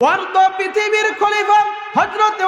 অর্ধ পৃথিবীর খলিফা হজরত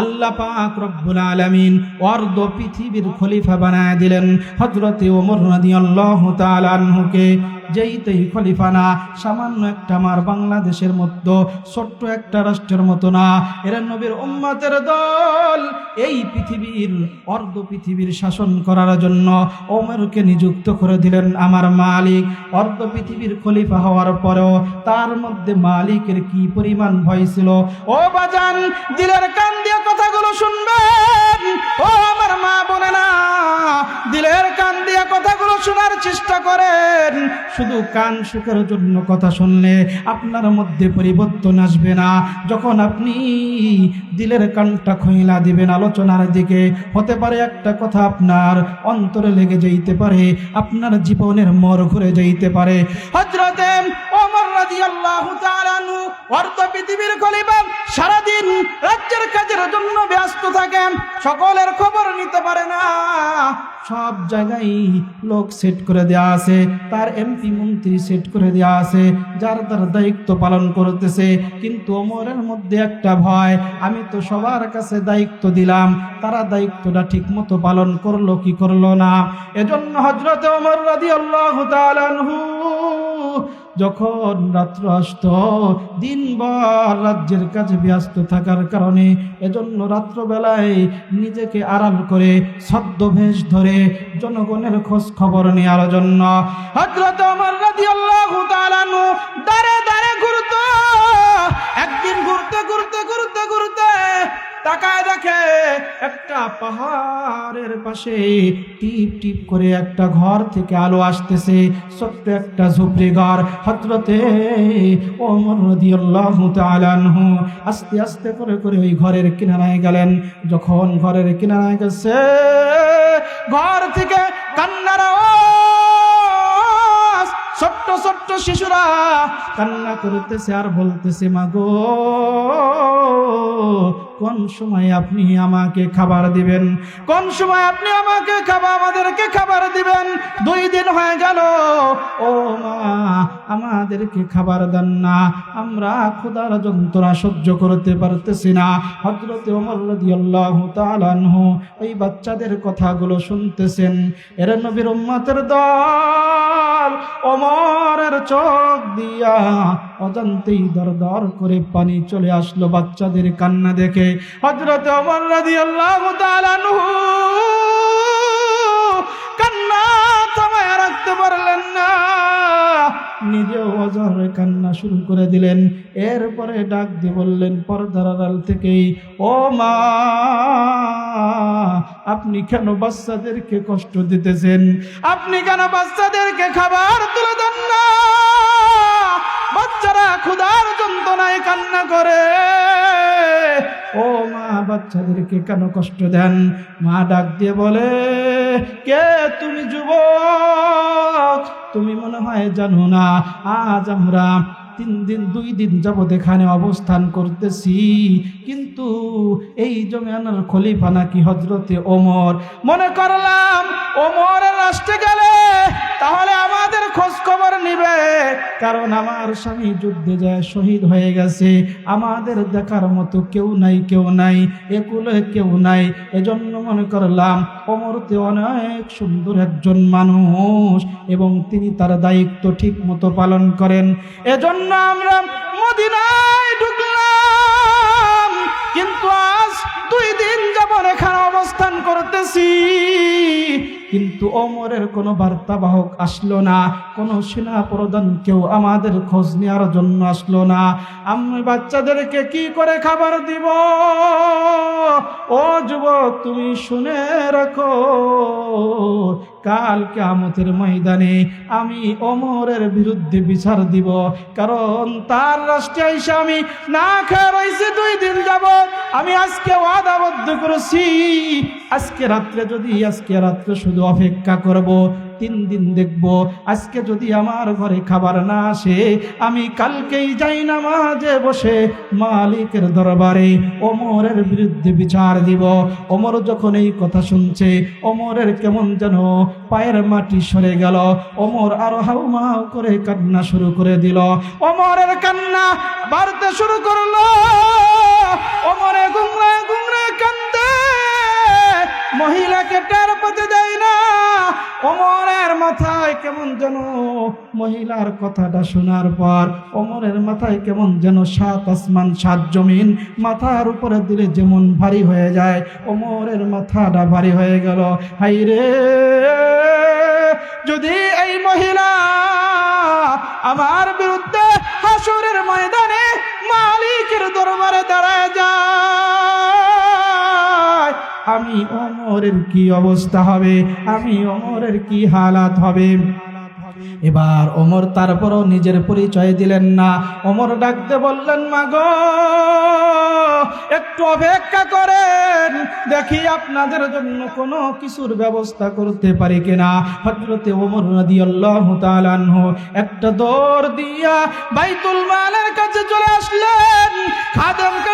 আল্লাহ পাক রব্বুল আলামিন অর্ধ পৃথিবীর খলিফা বানায় দিলেন হজরত ওমর রাদিয়াল্লাহু তাআলা আনহুকে। যেইতেই খলিফা না, সামান্য একটা আমার বাংলাদেশের মধ্যে, ছোট্ট একটা রাষ্ট্রের মতো না। এরা নবীর উম্মতের দল। এই পৃথিবীর অর্ধ পৃথিবীর শাসন করার জন্য ওমরকে নিযুক্ত করে দিলেন আমার মালিক। অর্ধ পৃথিবীর খলিফা হওয়ার পরেও তার মধ্যে মালিকের কি পরিমাণ ভয় ছিল? ও বাজান, দিলের কান দিয়ে কথাগুলো শুনবেন। ও আমার মা না দিলের কান দিয়ে কথাগুলো শোনার চেষ্টা করেন। শুধু কান সুখের জন্য কথা শুনলে আপনার মধ্যে পরিবর্তন আসবে না। যখন আপনি দিলের কানটা খইলা দিবেন আলোচনার দিকে, হতে পারে একটা কথা আপনার অন্তরে লেগে যাইতে পারে, আপনার জীবনের মর ঘুরে যাইতে পারে। হজরতে ওমর রাদিয়াল্লাহু তাআলা অর্ধ পৃথিবীর খলিফা সারাদিন রাজ্যের কাজের জন্য ব্যস্ত থাকেন, সকলের খবর নিতে পারে না। সব জায়গায় লোক সেট করে দেওয়া আছে, তার এমপি মন্ত্রী সেট করে দেওয়া আছে, যার তার দায়িত্ব পালন করতেছে। কিন্তু ওমরের মধ্যে একটা ভয়, আমি তো সবার কাছে দায়িত্ব দিলাম, তারা দায়িত্বটা ঠিক মতো পালন করল কি করল না? এজন্য হজরত ওমর রাদিয়াল্লাহু তাআলা আনহু যখন রাত্র আসত দিনভর রাজ্যের কাজে ব্যস্ত থাকার কারণে এজন্য রাত্রবেলায় নিজেকে আড়াল করে ছদ্মবেশ ধরে জনগণের খোঁজ খবর নেওয়ার জন্য হজরত আমার দাঁড়ে দাঁড়ে ঘুরত পাহাড়ের পাশে টিপ টিপ করে একটা ঘর থেকে আলো আসতেছে। ছোট্ট একটা ঝুপড়ি ঘর হজরতে ওমর রাদিয়াল্লাহু তাআলা আনহু আস্তে আস্তে করে করে ওই ঘরের কিনারায় গেলেন। যখন ঘরের কিনারায় গেছে, ঘর থেকে কান্নার ছোট্ট ছোট্ট শিশুরা কান্না করতেছে আর বলতেছে, মাগো কোন সময় আপনি আমাকে খাবার দিবেন? কোন সময় আপনি আমাকে খাবার, আমাদেরকে খাবার দিবেন? দুই দিন হয়ে গেল। ও মা আমাদেরকে খাবার দেন না। আমরা ক্ষুধার যন্ত্রণা সহ্য করতে পারতেছি না। হজরতে ওই বাচ্চাদের কথাগুলো শুনতেছেন। এর নবীর উম্মতের দল ওমরের চোখ দিয়া অজান্তেই দর দর করে পানি চলে আসলো বাচ্চাদের কান্না দেখে। হজরত ওমর রাদিয়াল্লাহু তাআলা আনহু কান্না থামায় রাখতে পারলেন না। নিজেও অজরে কান্না শুরু করে দিলেন। এরপরে ডাক দিয়ে বললেন, পর্দার আড়াল থেকেই, ও মা, আপনি কেন বাচ্চাদেরকে কষ্ট দিতেছেন? আপনি কেন বাচ্চাদেরকে খাবার তুলে দেন না? বাচ্চারা ক্ষুধার যন্ত্রণায় কান্না করে। ও মা, বাচ্চাদেরকে কেন কষ্ট দেন? মা ডাক দিয়ে বলে, কে তুমি যুবক? তুমি মনে হয় জানো না, আজ আমরা তিন দিন, দুই দিন যাবৎ এখানে অবস্থান করতেছি। কিন্তু এই জমিয়ানার খলিফা নাকি হজরতে ওমর। মনে করলাম, ওমরের রাষ্ট্রে গেলে তাহলে আমাদের খোঁজ খবর নিবে। কারণ আমার স্বামী যুদ্ধে যায়, শহীদ হয়ে গেছে। আমাদের দেখার মতো কেউ নাই কেউ নাই, একুলে কেউ নাই। এজন্য মনে করলাম ওমরতে অনেক সুন্দর একজন মানুষ এবং তিনি তার দায়িত্ব ঠিক মতো পালন করেন। এজন্য আমরা মদিনায় ঢুকলাম। কিন্তু আজ দুই দিন যেমন এখানে অবস্থান করতেছি। কিন্তু অমরের কোনো বার্তাবাহক আসলো না, কোনো সেনা প্রধান কেউ আমাদের খোঁজ নেওয়ার জন্য আসলো না। আমি বাচ্চাদেরকে কি করে খাবার দিব? ও যুবক, তুমি শুনে রাখো। কাল কামতের ময়দানে আমি অমরের বিরুদ্ধে বিচার দিব। কারণ তার রাষ্ট্রে এসে আমি না খেয়ে রয়েছে, দুই দিন যাব আমি আজকে ওয়াদাবদ্ধ করেছি, আজকে রাত্রে যদি, আজকে রাত্রে শুধু অপেক্ষা করব। তিন দিন দেখব। আজকে যদি আমার ঘরে খাবার না আসে, আমি কালকেই যাই না মাঝে বসে মালিকের দরবারে ওমরের বিরুদ্ধে বিচার দিব। ওমর যখন এই কথা শুনছে, ওমরের কেমন যেন পায়ের মাটি সরে গেল। ওমর আরও হাউমাউ করে কান্না শুরু করে দিল। ওমরের কান্না বাড়তে শুরু করল। ওমরে গুমরা গুমরা কান্দে। মহিলাকে টের পেতে দেয় না। ওমরের মাথায় কেমন যেন মহিলার কথাটা শোনার পর অমরের মাথায় কেমন যেন সাত আসমান, সাত জমিন, মাথার উপরে দিলে যেমন ভারী হয়ে যায়, অমরের মাথাটা ভারী হয়ে গেল। হাই রে! যদি এই মহিলা আমার বিরুদ্ধে হাসুরের ময়দানে আমি অমরের কি অবস্থা হবে? আমি অমরের কি হালাত হবে? এবার ওমর তারপরও নিজের পরিচয় দিলেন না। অমর ডাকতে বললেন মা মাগো, একটু অপেক্ষা করেন। দেখি আপনাদের জন্য কোনো কিছুর ব্যবস্থা করতে পারি কিনা। হজরতে ওমর রাদিয়াল্লাহু তাআলা আনহু একটা দৌড় দিয়া বাইতুল মালের কাছে চলে আসলেন। খাদেমকে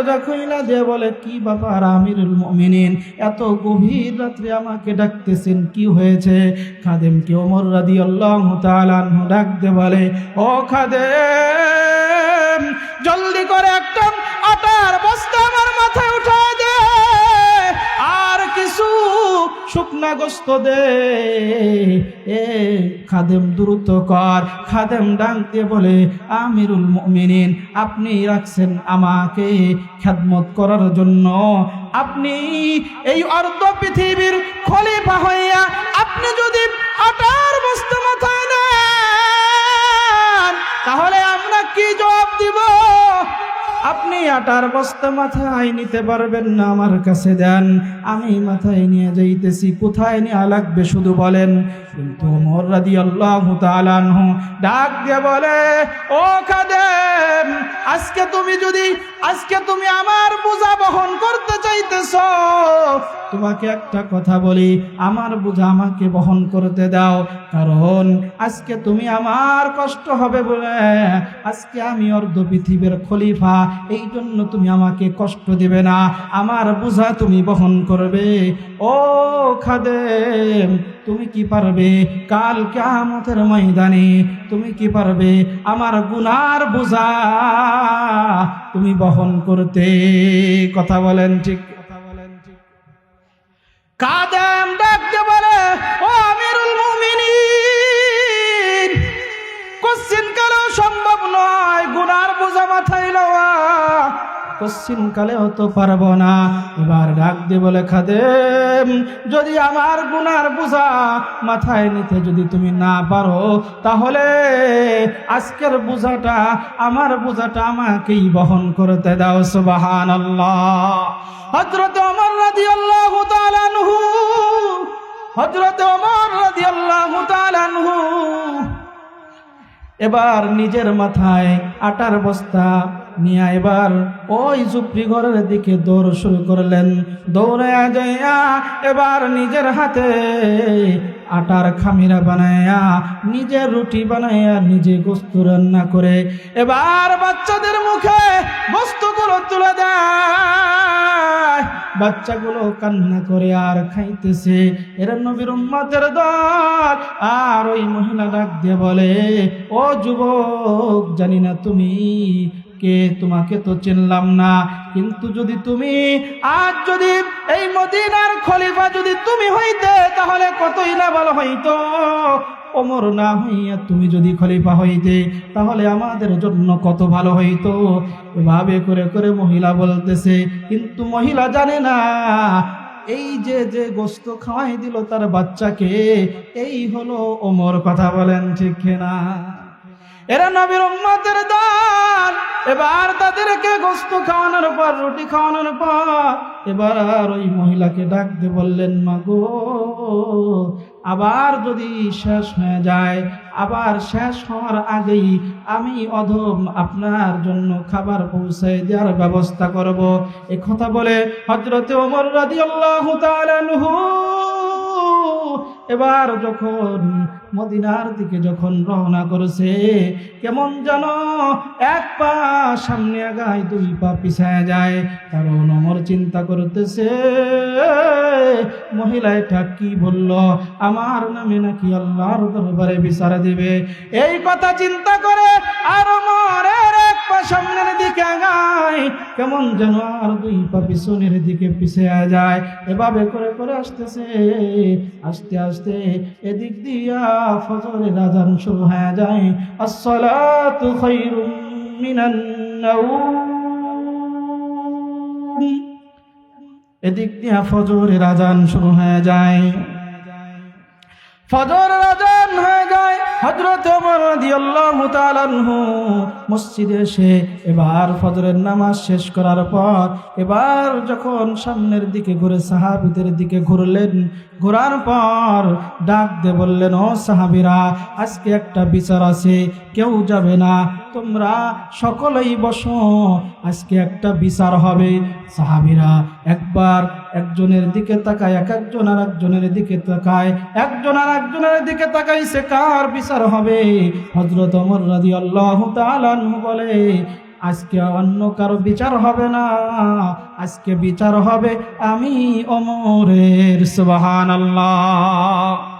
দরজা খুইলা দিয়ে বলে, কি ব্যাপার আমিরুল মমিনিন? এত গভীর রাত্রে আমাকে ডাকতেছেন, কি হয়েছে? খাদেম কি ওমর রাদি আল্লাহ আনহু ডাকতে বলে, ও খাদেম, জলদি করে একটা আটার বস্তা গোস্ত দে। এ, খাদেম দ্রুত কর। খাদেম ডাক দিয়ে বলে, আমিরুল মুমিনিন, আপনি রাখছেন আমাকে খেদমত করার জন্য। আপনি এই অর্ধ পৃথিবীর খলিফা হইয়া আপনি যদি আটার বস্তা মাথায় নিতে পারবেন না, আমার কাছে দেন। আমি মাথায় নিয়ে যাইতেছি, কোথায় নেওয়া লাগবে শুধু বলেন। কিন্তু মোর আল্লাহ ডাক দিয়ে বলে, ও যদি আজকে তুমি আমার বোঝা বহন করতে চাইতেছ, তোমাকে একটা কথা বলি, আমার বোঝা আমাকে বহন করতে দাও। কারণ আজকে তুমি আমার কষ্ট হবে বলে আজকে আমি অর্ধ পৃথিবীর খলিফা এই জন্য তুমি আমাকে কষ্ট দিবে না। আমার বোঝা তুমি বহন করবে। ও খাদেম, তুমি কি পারবে? কাল কেমতের ময়দানে তুমি কি পারবে? আমার গুনার বোঝা তুমি বহন করতে। কথা বলেন ঠিক। কাদেম ডাকতে পারে ও আমিরুল মুমিনিন, কোশ্চিন কালেও সম্ভব নয়, গুনার বোঝা মাথায় লওয়া কোশ্চিন কালেও তো পারব না। এবার ডাক দিয়ে বলে খাদেম, যদি আমার গুনার বোঝা মাথায় নিতে যদি তুমি না পারো, তাহলে আজকের বোঝাটা, আমার বোঝাটা আমাকেই বহন করতে দাও সুবাহান আল্লাহ হজরত আমার রাদি আল্লাহ তালানহু হজরত আমার রাদি আল্লাহ তালানহু এবার নিজের মাথায় আটার বস্তা নিয়ে এবার ওই চুপড়ি ঘরের দিকে দৌড় শুরু করলেন। দৌড়ে যাইয়া এবার নিজের হাতে আটার খামিরা বানায়া নিজের রুটি বানায়া নিজে গোস্ত রান্না করে এবার বাচ্চাদের মুখে গোস্তগুলো তুলে দেয়। বাচ্চাগুলো কান্না করে আর খাইতেছে। এরা নবীর উম্মতের দল। আর ওই মহিলা ডাক দিয়ে বলে, ও যুবক, জানি না তুমি কে তোমাকে তো চিনলাম না। কিন্তু যদি তুমি, আজ যদি এই মদিনার খলিফা যদি তুমি হইতে, তাহলে কতই না ভালো হইতো? ওমর না হইয়া তুমি যদি খলিফা হইতে, তাহলে আমাদের জন্য কত ভালো হইতো? এভাবে করে করে মহিলা বলতেছে, কিন্তু মহিলা জানে না, এই যে যে গোস্ত খাওয়াই দিল তার বাচ্চাকে, এই হলো ওমর। কথা বলেন ঠিক না এরা নবীর উম্মতের দল এবার তাদেরকে গোস্ত খাওয়ানোর পর, রুটি খাওয়ানোর পর, এবার আর ওই মহিলাকে ডাকতে বললেন, মা গো, আবার যদি শেষ হয়ে যায়, আবার শেষ হওয়ার আগেই আমি অধম আপনার জন্য খাবার পৌঁছে দেওয়ার ব্যবস্থা করব। এ কথা বলে হজরতে ওমর রাদিয়াল্লাহু তাআলা আনহু এবার যখন মদিনার দিকে যখন রওনা করেছে, কেমন যেন এক পা সামনে আগায় দুই পা পিছায় যায়। কারণ অমর চিন্তা করতেছে মহিলা এটা কি বলল? আমার নামে নাকি আল্লাহর দরবারে বিচার দিবে? এই কথা চিন্তা করে আর এক পা সামনের দিকে আগায়, কেমন যেন আর দুই পা পিছনের দিকে পিছিয়ে যায়। এভাবে করে করে আসতেছে, আস্তে আস্তে এদিক দিয়া ফজরের আজান শুরু হয়ে যায়। নাওম। এদিক দিয়া ফজরের আজান শুরু হয়ে যায়। ফজর আজান হয়ে যায়। আনহু মসজিদে এসে এবার ফজরের নামাজ শেষ করার পর এবার যখন সামনের দিকে ঘুরে সাহাবিদের দিকে ঘুরলেন, ঘোরার পর ডাক দিয়ে বললেন, ও সাহাবিরা, আজকে একটা বিচার আছে, কেউ যাবে না। তোমরা সকলেই বসো। আজকে একটা বিচার হবে। সাহাবিরা একবার একজনের দিকে তাকায়, এক একজন আর একজনের দিকে তাকায়। একজন আর একজনের দিকে তাকাই সে কার বিচার হবে? হজরত অমর রাজি আল্লাহ বলে, আজকে অন্য কারও বিচার হবে না। আজকে বিচার হবে আমি অমরের সুবাহান আল্লাহ